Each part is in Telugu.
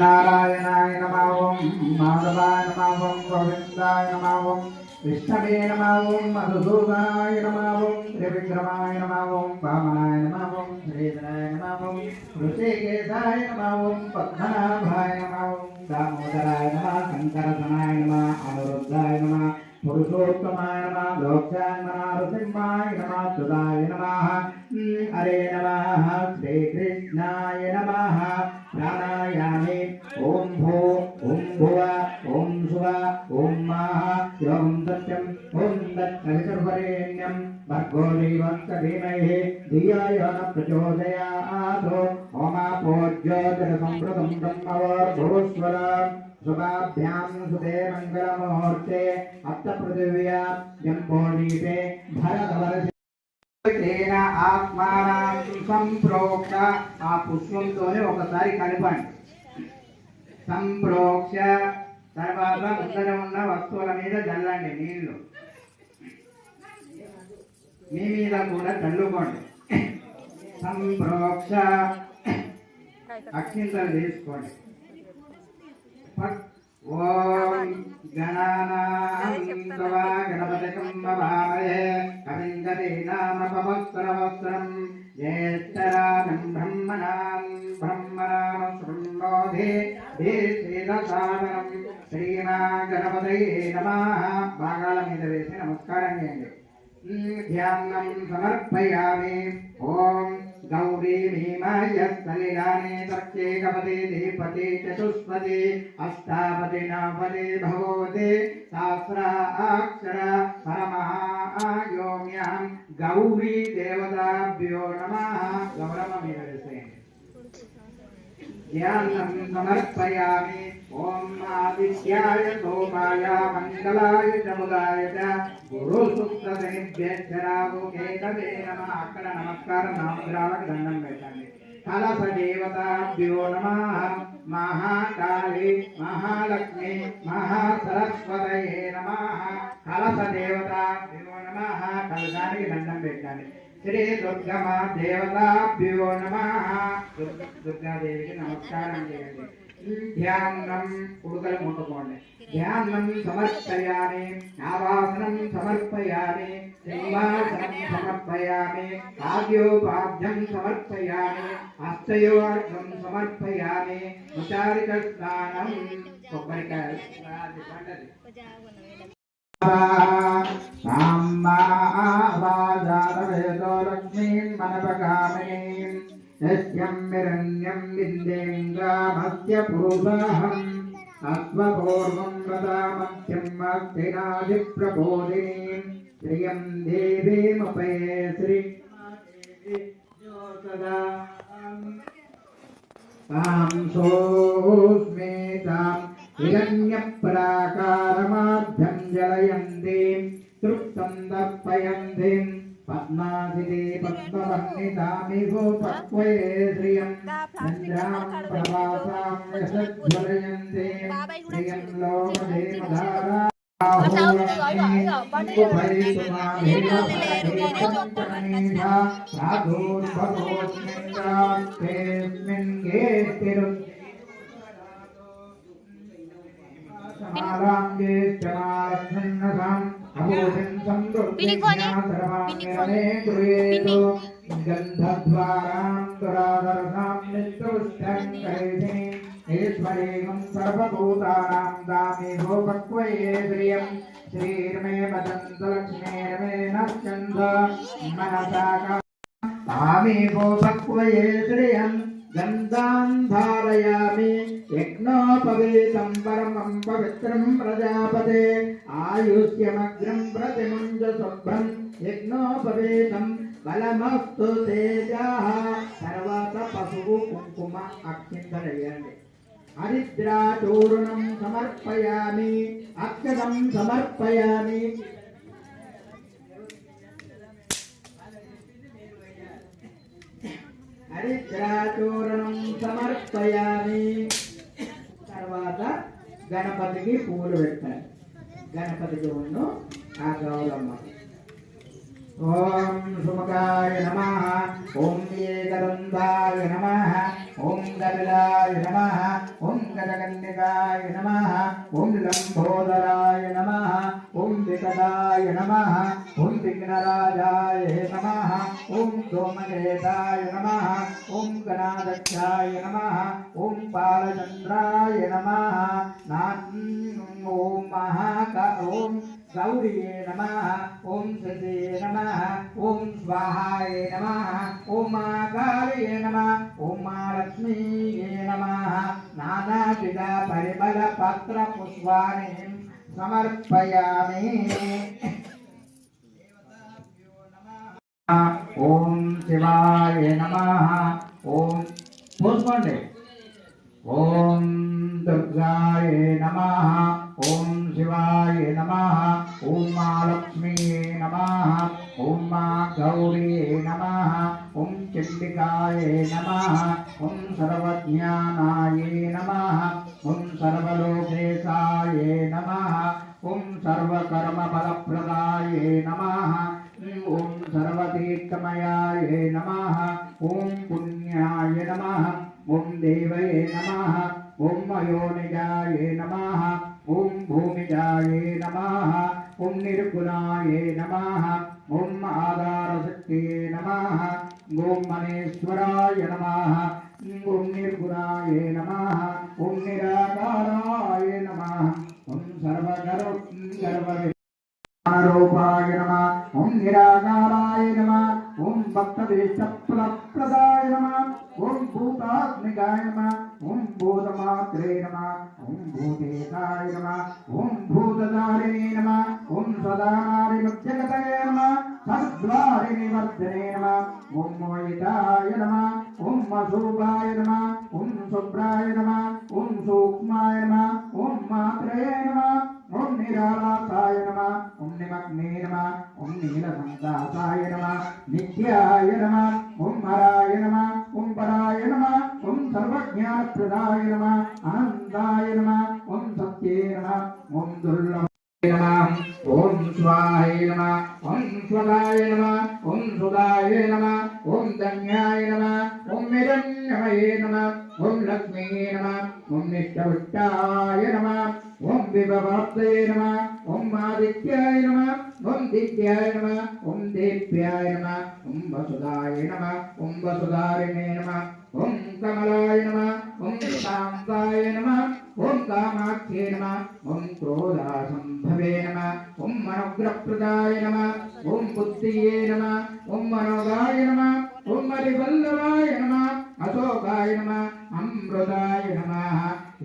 నారాయణాయ నమావం మాధవాయ నమావం గోవిందాయ నమావం విష్ణవే నమావం మధుసూదనాయ నమావం త్రివిక్రమాయ నమావం వామనాయ నమావం శ్రీధరాయ నమావం ఋషికేశాయ నమావం పద్మనాభాయ నమావం దామోదరాయ నమ శంకరధనాయ నమ అనురుద్ధాయ నమ పురుషోత్తమాయ నమ లోక్యాయ నమ నృసింహాయ నమ హరే నమ శ్రీకృష్ణాయ నమ ప్రాణాయామే మంగళముహూర్తే అత్త పృథివ్యా జంబోదీపే భరతవర్ష తేన ఆత్మానం సంప్రోక్ష ఆ పుష్పంతోనే ఒకసారి కలపండి। సంప్రోక్ష తర్వాత ముందర ఉన్న వస్తువుల మీద చల్లండి నీళ్ళు। మీ మీద కూడా చల్లుకోండి సంప్రోక్ష అక్షింతలు తీసుకోండి ఓ గణానాంతవా గణపతికం భావయే కవిందతే నామ పవస్త్రవస్త్రం జ్యేష్ఠరాజం బ్రహ్మణాం బ్రహ్మణాం శృణోధే దేశేదసాదనం శ్రీమా గణపతయే నమః. భాగాల మీద వేసి నమస్కారం చేయండి. ధ్యానం సమర్పయామి. ఓం गौरी भीमायस्तलिलाने तर्के कपदे दीपते चतुष्पदे, अष्टापदे नवपदे भगवते सहस्रा अक्षर परमः योम्यां गौरी देवताभ्यो नमः। गौरवमेव समर्पयामि ధ్యానం సమర్పయామి ఓం ఆదిత్యాయ సోమాయ మంగళాయ చముదాయ చ. గురు సుప్రతినిధ్యరావు కేతవే నమ. అక్కడ నమస్కారం నామగ్రాలకు దండం పెట్టండి. కలస దేవతాభ్యో నమ. మహాకాళి మహాలక్ష్మి మహాసరస్వతయే నమ. కలస దేవతాభ్యో నమ. కలసానికి దండం పెట్టండి. శ్రీ దుర్గమా దేవతాభ్యో నమ. దుర్గాదేవికి నమస్కారం చేయండి. ధ్యానం ఉడుకలు ముట్టుకోండి ధ్యానం సమర్పయామి ఆవాసనం సమర్పయామి సింహాసనం సమర్పయామి ఆద్యోపాద్యం సమర్పయామి హస్తయోర్ఘం సమర్పయామి ముచారిక స్నానం కొబ్బరికాయ అది పండది సాంబావాజాతవేదో లక్ష్మీం మనపగామినీం యస్యం విరణ్యం मध्यपूर्वाहम् आत्मपूर्वं वदा मध्यं मध्यनादिप्रबोधिनीं प्रियं देवीमुपये श्री तां सोऽस्मि तां हिरण्यप्रा ज्वलयन्ते प्रियं लोकदेवधारा समारांगे चनारत्नन्नसाम अभूषण संदुर्पिन्या सर्वांगे नेत्रुयेतो गंधद्वारां तुरादरसाम नित्रुष्टं करेते यशज्वलयन्तीं श्रियं लोकदेवधारा ఈశ్వరేయం సర్వభూతానాం దామి భూపక్వయే శ్రియం శ్రీర్మే వదంతు లక్ష్మీర్మే నశ్చంద మనసా ఆమె భూపక్వయే శ్రియం గంధాం ధారయామి యజ్ఞోపవేతం పరమం పవిత్రం ప్రజాపతే ఆయుష్యమగ్రం ప్రతిముంజ శుభ్రం యజ్ఞోపవేతం బలమస్తు తేజా తర్వాత పశువు కుంకుమ అక్షింతలయ్యండి హరిద్రాచూర్ణం సమర్పయామి అక్షరం సమర్పయామి. హరిద్రాచూర్ణం సమర్పయామి. తర్వాత గణపతికి పూలు పెట్టాలి. గణపతికి ఉన్ను ఆ గౌరమ్మ. ఓం సుముఖాయ నమ. ఓం ఏకదంతాయ నమ. ఓం గరుడాయ నమ. ఓం గజగన్నికాయ నమ. ఓం లంబోదరాయ నమ. ఓం వికటాయ నమ. ఓం విఘ్నరాజాయ నమ. ఓం సోమకేతాయ నమ. ఓం గణాధ్యక్షాయ నమ. ఓం బాలచంద్రాయ నమ. ఓం మహాక ఓం గౌరియే నమ ఓం శశే నమ ఓం స్వాహాయ నమ ఓం మాకాళయే నమ ఓం మహాలక్ష్మీయే నమ నానావిధ పరిమళ పత్ర పుష్పాన్ని సమర్పయామి ఓం శివాయ నమ ఓం పోసుకోండి ఓం దుర్గాయ నమ ఓం శివాయ నమ ఓం మహాలక్ష్మీయే నమ ఓం మా గౌరీ నమ ఓం చండికాయ నమ ఓం సర్వజ్ఞానాయ నమ ఓం సర్వలోకేశాయ నమ ఓం సర్వకర్మఫలప్రదాయ నమ ఓం సర్వతీర్థమయాయ నమ ఓం పుణ్యాయ నమ ఓం దేవయే నమ ఓం మయోనిజాయ నమ ఓం భూమిజాయ నమ ఓం నిర్గుణాయ నమ ఓం ఆధారశక్తియే నమ ఓం మనేశ్వరాయ నమ ఓం నిర్గుణాయ నమ ఓం నిరాకారాయ నమ ఓం సర్వగర్వ గర్వ రూపాయ నమ ఓం నిరాకారాయ నమ ఓం భక్త ప్రదాయ నమ ఓం అశోభాయ నమ ఓం శుభ్రాయ నమ ఓం సూక్ష్మాయ నమ ఓం మాత్రయ నమ ఓం నిరాళాసాయ నమ ఓం నిమగ్నే నమ ఓం నీలసంతాసాయ నమ నిత్యాయ నమ ఓం హరాయ నమ ఓం పరాయ నమ ఓం సర్వజ్ఞానప్రదాయ నమ అనంతాయ నమ ఓం సత్యే నమ ఓం దుర్లభ నమ ఓం స్వాహాయ నమ ఓం స్వదాయ నమ ఓం సుదాయ నమ ఓం ధన్యాయ నమ ఓం నిరంజమయే నమ ఓం లక్ష్మీ నమ ఓం నిష్టవృత్తాయ నమ ఓం విభవాప్తయే నమ ఓం ఆదిత్యాయ నమ ఓం దివ్యాయ నమ ఓం దేవ్యాయ నమ ఓం వసుదాయ నమ ఓం వసుదారిణే నమ ఓం కమలాయ నమ ఓం శాంతాయ నమ ఓం కామాఖ్యే నమ ఓం క్రోధాసం ఓం మనోగ్రప్రదాయ నమ ఓం బుద్ధియే నమ ఓం మనోగాయ నమ ఓం మరివల్లవాయ నమ అశోకాయ నమ అమృతాయ నమ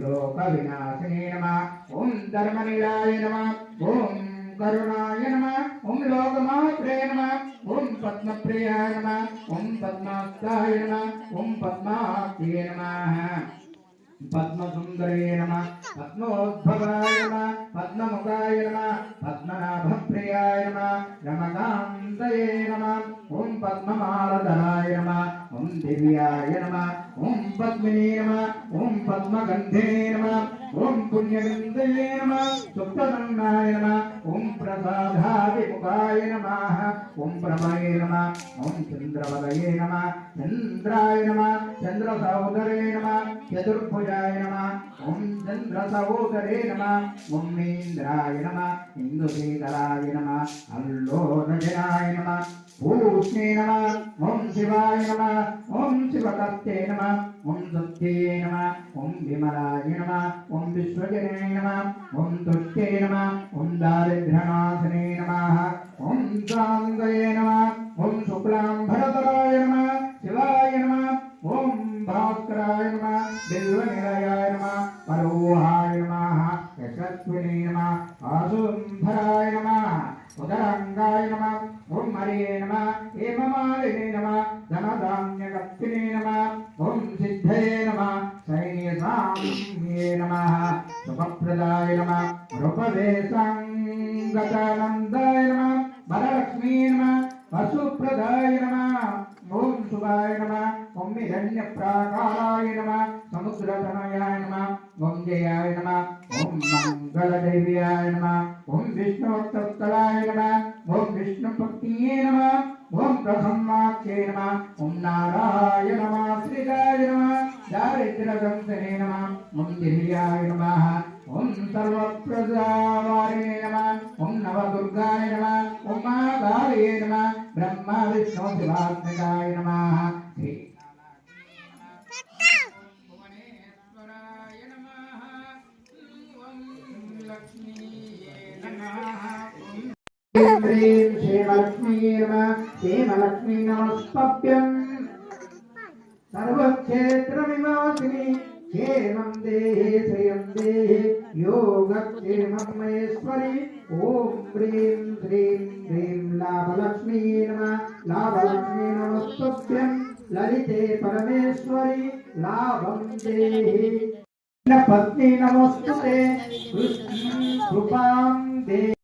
లోక వినాశనే నమ ఓం ధర్మనిలాయ నమ ఓం కరుణాయ నమ ఓం లోకమాత్రే నమ ఓం పద్మప్రియాయ నమ ఓం పద్మాస్తాయ నమ ఓం పద్మాఖ్యే నమ. పద్మసుందరే నమ. పద్మోద్భవాయ నమ. పద్మముఖాయ నమ. పద్మనాభప్రియాయ నమ. రమకాంతయే నమ. ఓం పద్మమాలధరాయ నమ. ఓం దివ్యాయ నమ. ఓం పద్మినే నమ. ఓం పద్మగంధే నమ. ఓం పుణ్యగంధయే నమ. సుప్రసన్నాయ నమ. ఓం ప్రసాదాయ విముఖాయ నమ. ఓం ప్రభయే నమ. ఓం చంద్రవదయే నమ. చంద్రాయ నమ. చంద్ర సహోదరే నమ. చతుర్భుజాయ నమ. ఓం చంద్ర సహోదరే నమ. ఓం ఇంద్రాయ నమ. ఇందుశేఖరాయ నమ. అల్లోనజనాయ నమ. భూష్ణే నమ ఓం శివాయ నమ ఓం శివకర్తే నమ ఓం సత్యే నమ ఓం విమలాయ నమ ఓం విశ్వజనే నమ ఓం తుష్టే నమ ఓం దారిద్ర్యనాశనే నమ ఓం సాంగయే నమ ఓం శుక్లాంబరధరాయ నమ శివాయ నమ ఓం భాస్కరాయ నమ బిల్వనిలయాయ నమ పరోహాయ నమ యశస్వినే నమ ఆసుంధరాయ నమ ఉదరంగాయ నమ ఓం హరియే నమ హేమమాలినే నమ ధనధాన్యకర్తినే నమ ఓం సిద్ధయే నమ సైన్య సామ్యే నమ సుఖప్రదాయ నమ రూపవే సంగతానందాయ నమ వరలక్ష్మీ నమ వసుప్రదాయ నమ ఓం శుభాయ నమ ఓం హిరణ్య ప్రాకారాయ నమ సముద్రతనయాయ నమ ఓం జయాయ నమ ఓం మంగళదేవ్యాయ నమ ఓం విష్ణువక్తలాయ నమ ఓం విష్ణు విష్ణుపత్నియే నమ ఓం ప్రసన్నాఖ్యే నమ ఓం నారాయణ శ్రీరాయ నమ దారిద్ర్యదంసనే నమ ఓం దివ్యాయ నమ. ఓం సర్వప్రదావారిణే నమ ఓం నవదుర్గాయ నమ ఓం మహాకాళయే నమ బ్రహ్మ విష్ణు శివాత్మికాయ నమ. శ్రీ భువనేశ్వరాయ నమః. నమ. శ్రీమలక్ష్మీ నమస్త మహేశ్వరి ఓం హ్రీం హ్రీం హ్రీం లాభలక్ష్మీ నమ. లాభలక్ష్మీ నమస్తభ్యం. లలితే పరమేశ్వరి. లాభం దేహి పత్ని నమస్తే కృపాం దే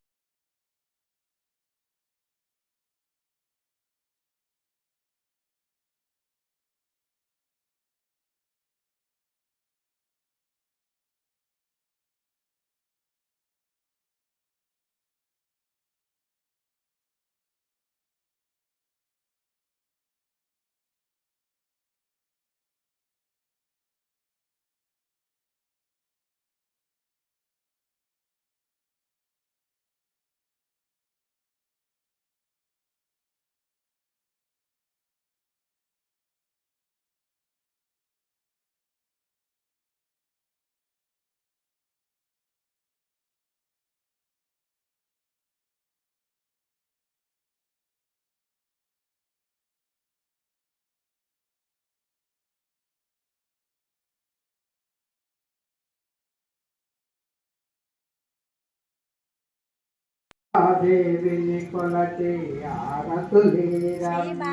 దేవిని కొలటి ఆరతులేరమ్మా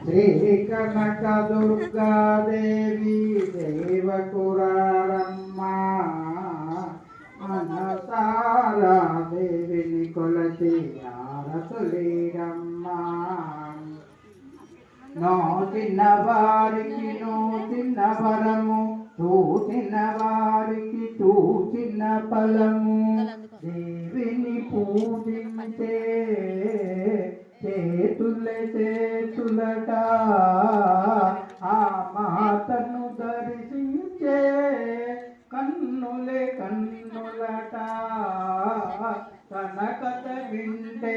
శ్రీ కనక దుర్గాదేవి దేవకురారమ్మా మనసారా దేవిని కొలటి ఆరతులేరమ్మా నోటిన వారికి నోటిన వరము చూచిన వారికి చూచిన ఫలము. చేతులే చేతులట ఆ మాతను దర్శించే కన్నులే కన్నులట. తన కథ వింటే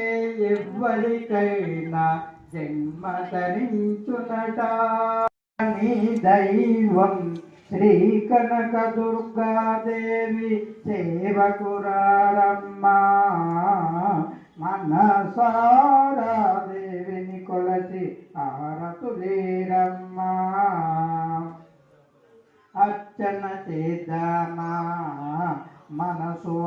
ఎవ్వరికైనా జన్మ ధరించునట నీ దైవం శ్రీ కనక దుర్గాదేవి సేవకురారమ్మా మనసారా దేవిని కొలసి ఆరతులేరమ్మా. అర్చన చేద్దామా మనసు